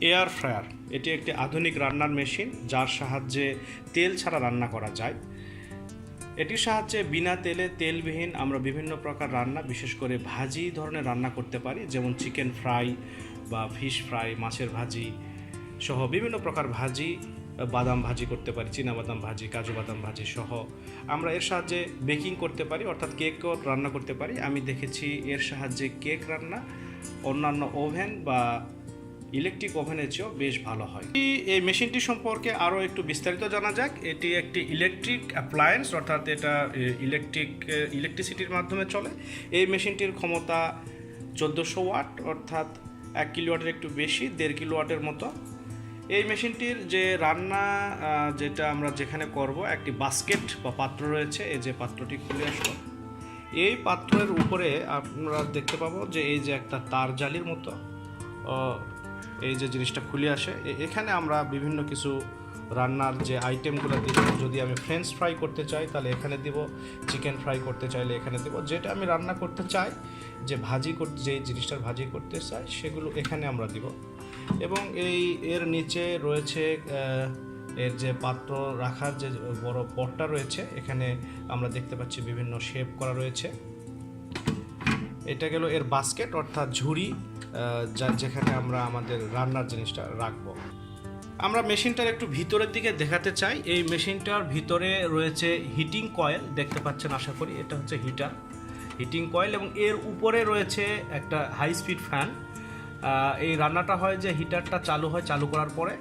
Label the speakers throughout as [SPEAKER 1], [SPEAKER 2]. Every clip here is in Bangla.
[SPEAKER 1] Air fryer. এটি একটি আধুনিক রান্নার মেশিন, যার সাহায্যে তেল ছাড়া রান্না করা যায়। এটির সাহায্যে বিনা তেলে তেলবিহীন আমরা বিভিন্ন প্রকার রান্না, বিশেষ করে ভাজি ধরনের রান্না করতে পারি, যেমন চিকেন ফ্রাই বা ফিশ ফ্রাই, মাছের ভাজি সহ বিভিন্ন প্রকার ভাজি, বাদাম ভাজি করতে পারি বাদাম ভাজি, কাজু বাদাম ভাজি সহ আমরা এর সাহায্যে বেকিং করতে পারি, অর্থাৎ কেকও রান্না করতে পারি। আমি দেখেছি এর সাহায্যে কেক রান্না, অন্যান্য ওভেন বা ইলেকট্রিক ওভেনের চেয়েও বেশ ভালো হয়। এই- মেশিনটি সম্পর্কে আরও একটু বিস্তারিত জানা যাক। এটি একটি ইলেকট্রিক অ্যাপ্লায়েন্স অর্থাৎ এটা ইলেকট্রিক ইলেকট্রিসিটির মাধ্যমে চলে। এই মেশিনটির ক্ষমতা চোদ্দোশো ওয়াট, অর্থাৎ এক কিলোওয়াটের একটু বেশি, দেড় কিলোওয়াটের মতো। এই মেশিনটির যে রান্না যেটা আমরা যেখানে করব, একটি বাস্কেট বা পাত্র রয়েছে। এই যে পাত্রটি খুলে আসলো। এই পাত্রের উপরে আমরা দেখতে পাবো যে এই যে একটা তার জালির মতো এই যে জিনিসটা খুলে আসে এখানে আমরা বিভিন্ন কিছু রান্নার যে আইটেমগুলো দিব, যদি আমি ফ্রেঞ্চ ফ্রাই করতে চাই, তাহলে এখানে দিব চিকেন ফ্রাই করতে চাইলে এখানে দিব, যেটা আমি রান্না করতে চাই, যে ভাজি করতে যে জিনিসটার ভাজি করতে চাই, সেগুলো এখানে আমরা দিব। এবং এই এর নিচে রয়েছে এর যে পাত্র রাখার যে বড় পটটা রয়েছে, এখানে আমরা দেখতে পাচ্ছি বিভিন্ন শেপ করা রয়েছে। এটা গেল এর বাস্কেট অর্থাৎ ঝুড়ি। যেখানে আমরা আমাদের রান্নার জিনিসটা রাখব। আমরা মেশিনটার একটু ভিতরের দিকে দেখাতে চাই। এই মেশিনটার ভিতরে রয়েছে হিটিং কয়েল, দেখতে পাচ্ছেন আশা করি। এটা হচ্ছে হিটার, হিটিং কয়েল এবং এর উপরে রয়েছে একটা হাই স্পিড ফ্যান এই রান্নাটা হয় যে হিটারটা চালু হয়, চালু করার পরে।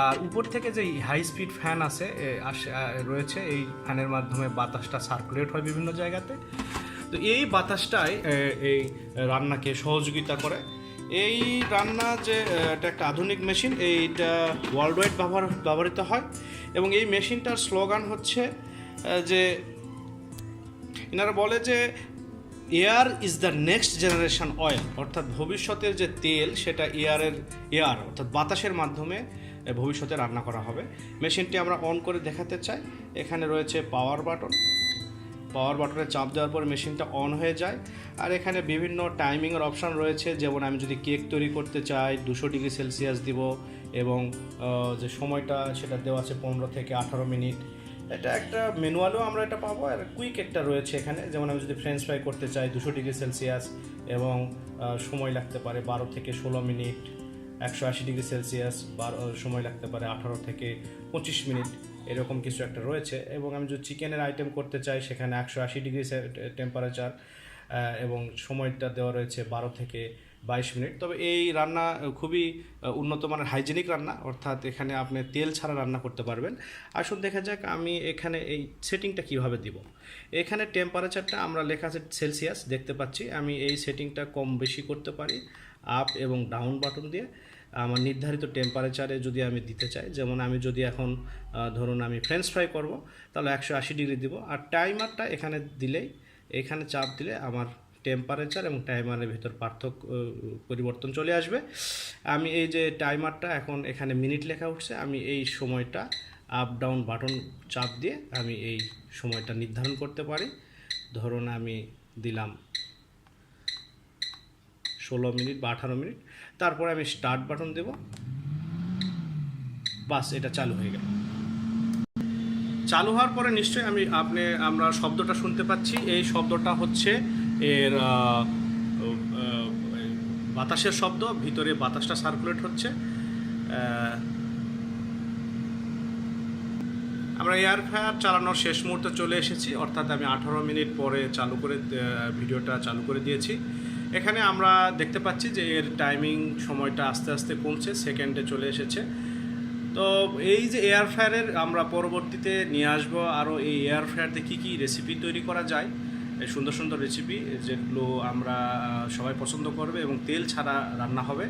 [SPEAKER 1] আর উপর থেকে যে হাই স্পিড ফ্যান আছে রয়েছে, এই ফ্যানের মাধ্যমে বাতাসটা সার্কুলেট হয় বিভিন্ন জায়গাতে। তো এই বাতাসটাই এই রান্নাকে সহযোগিতা করে। এই রান্না যে এটা একটা আধুনিক মেশিন, এইটা ওয়ার্ল্ড ওয়াইড ব্যবহার, ব্যবহৃত হয়। এবং এই মেশিনটার স্লোগান হচ্ছে যে, এনারা বলে যে, air is the next generation oil. অর্থাৎ ভবিষ্যতের যে তেল, সেটা এয়ারের, এয়ার, অর্থাৎ বাতাসের মাধ্যমে ভবিষ্যতে রান্না করা হবে। মেশিনটি আমরা অন করে দেখাতে চাই। এখানে রয়েছে পাওয়ার বাটন। পাওয়ার বাটনে চাপ দেওয়ার পর মেশিনটা অন হয়ে যায়। আর এখানে বিভিন্ন টাইমিংয়ের অপশান রয়েছে, যেমন আমি যদি কেক তৈরি করতে চাই, দুশো ডিগ্রি সেলসিয়াস দিব এবং যে সময়টা সেটা দেওয়া আছে পনেরো থেকে আঠারো মিনিট। এটা একটা ম্যানুয়ালও আমরা এটা পাবো, আর কুইক একটা রয়েছে এখানে। যেমন আমি যদি ফ্রেঞ্চ ফ্রাই করতে চাই, দুশো ডিগ্রি সেলসিয়াস এবং সময় লাগতে পারে বারো থেকে ষোলো মিনিট, একশো আশি ডিগ্রি সেলসিয়াস, বারো সময় লাগতে পারে আঠারো থেকে পঁচিশ মিনিট। এরকম কিছু একটা রয়েছে এবং আমি যদি চিকেনের আইটেম করতে চাই, সেখানে একশো আশি ডিগ্রি টেম্পারেচার এবং সময়টা দেওয়া রয়েছে বারো থেকে বাইশ মিনিট। তবে এই রান্না খুবই উন্নত মানের হাইজেনিক রান্না, অর্থাৎ এখানে আপনি তেল ছাড়া রান্না করতে পারবেন। আসুন দেখা যাক আমি এখানে এই সেটিংটা কীভাবে দিব। এখানে টেম্পারেচারটা আমরা লেখা আছে সেলসিয়াস দেখতে পাচ্ছি। আমি এই সেটিংটা কম বেশি করতে পারি আপ এবং ডাউন বাটন দিয়ে। আমার নির্ধারিত টেম্পারেচারে যদি আমি দিতে চাই, যেমন আমি যদি এখন ধরুন আমি ফ্রেঞ্চ ফ্রাই করব, তাহলে একশো আশি ডিগ্রি দিব। আর টাইমারটা এখানে দিলেই, এখানে চাপ দিলে আমার টেম্পারেচার এবং টাইমারের ভিতর পার্থক্য পরিবর্তন চলে আসবে। আমি এই যে টাইমারটা এখন এখানে মিনিট লেখা উঠছে, আমি এই সময়টা আপ ডাউন বাটন চাপ দিয়ে আমি এই সময়টা নির্ধারণ করতে পারি। ধরুন আমি দিলাম ষোলো মিনিট বা আঠারো মিনিট তারপরে আমি স্টার্ট বাটন দেব। বাস, এটা চালু হয়ে গেল। চালু হওয়ার পরে নিশ্চয়ই আমি আপনি, আমরা শব্দটা শুনতে পাচ্ছি। এই শব্দটা হচ্ছে এর বাতাসের শব্দ, ভিতরে বাতাসটা সার্কুলেট হচ্ছে। আমরা এয়ার ফায়ার চালানোর শেষ মুহূর্তে চলে এসেছি। অর্থাৎ আমি আঠারো মিনিট পরে চালু করে ভিডিওটা চালু করে দিয়েছি। এখানে আমরা দেখতে পাচ্ছি যে এর টাইমিং সময়টা আস্তে আস্তে কমছে সেকেন্ডে চলে এসেছে। তো এই যে এয়ার ফ্রায়ারের আমরা পরবর্তীতে নিয়ে আসব আরও এই এয়ার ফ্রায়ারতে কী কী রেসিপি তৈরি করা যায়, এই সুন্দর সুন্দর রেসিপি যেগুলো আমরা সবাই পছন্দ করবে এবং তেল ছাড়া রান্না হবে।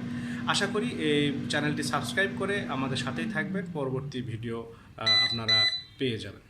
[SPEAKER 1] আশা করি এই চ্যানেলটি সাবস্ক্রাইব করে আমাদের সাথেই থাকবেন পরবর্তী ভিডিও আপনারা পেয়ে যাবেন।